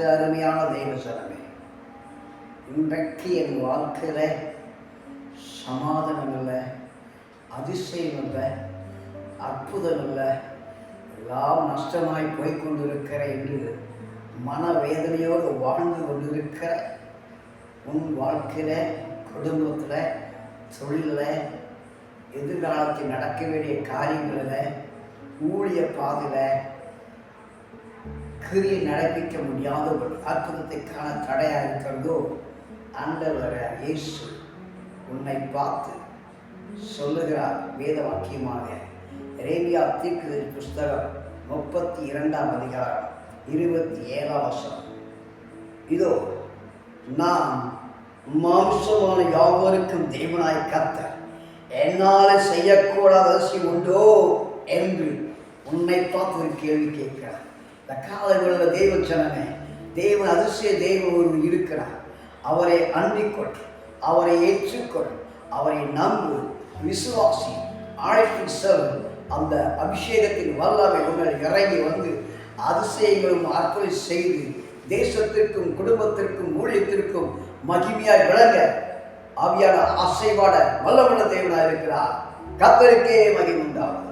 அது அருமையான தெய்வசனமே இன்றைக்கு என் வாழ்க்கையில் சமாதானம் இல்லை அதிசயம் இல்லை அற்புதம் இல்லை எல்லாம் நஷ்டமாய் போய்கொண்டிருக்கிற என்று மனவேதனையோடு வாழ்ந்து கொண்டிருக்கிற உன் வாழ்க்கையில் குடும்பத்தில் தொழிலில் எதிர்காலத்தில் நடக்க வேண்டிய காரியங்களில் ஊழிய பாதையில் கிரியை நடப்பிக்க முடியாதபடி அற்புதத்தை தடையாக இருக்கிறதோ? ஆண்டவர் இயேசு உன்னை பார்த்து சொல்லுகிறார் வேத வாக்கியமாக. ரேபியா தீர்க்குதல் புஸ்தகம் முப்பத்தி இரண்டாம் அதிகாரம் இருபத்தி ஏழாம் வருஷம் இதோ நான் மாம்சமான யாவருக்கும் தேவனாய் கத்த என்னால் செய்யக்கூடாத அவசியம் உண்டோ? என்று உன்னை பார்த்து ஒரு கேள்வி கேட்கிறார். இந்த காலங்களில் தெய்வ சனமே தேவன் அதிசய தெய்வம் ஒருவர் இருக்கிறார். அவரை அண்டிக்கொள் அவரை ஏற்றுக்கொள் அவரை நம்பு விசுவாசி அழைத்து செல் அந்த அபிஷேகத்தின் வல்லமை உங்கள் இறங்கி வந்து அதிசயங்களும் அற்புதம் செய்து தேசத்திற்கும் குடும்பத்திற்கும் ஊழியத்திற்கும் மகிமையாய் விளங்க ஆவியான ஆசைவாட வல்லமுள்ள தேவனாக இருக்கிறார். கத்தருக்கே மகிமுண்டாவது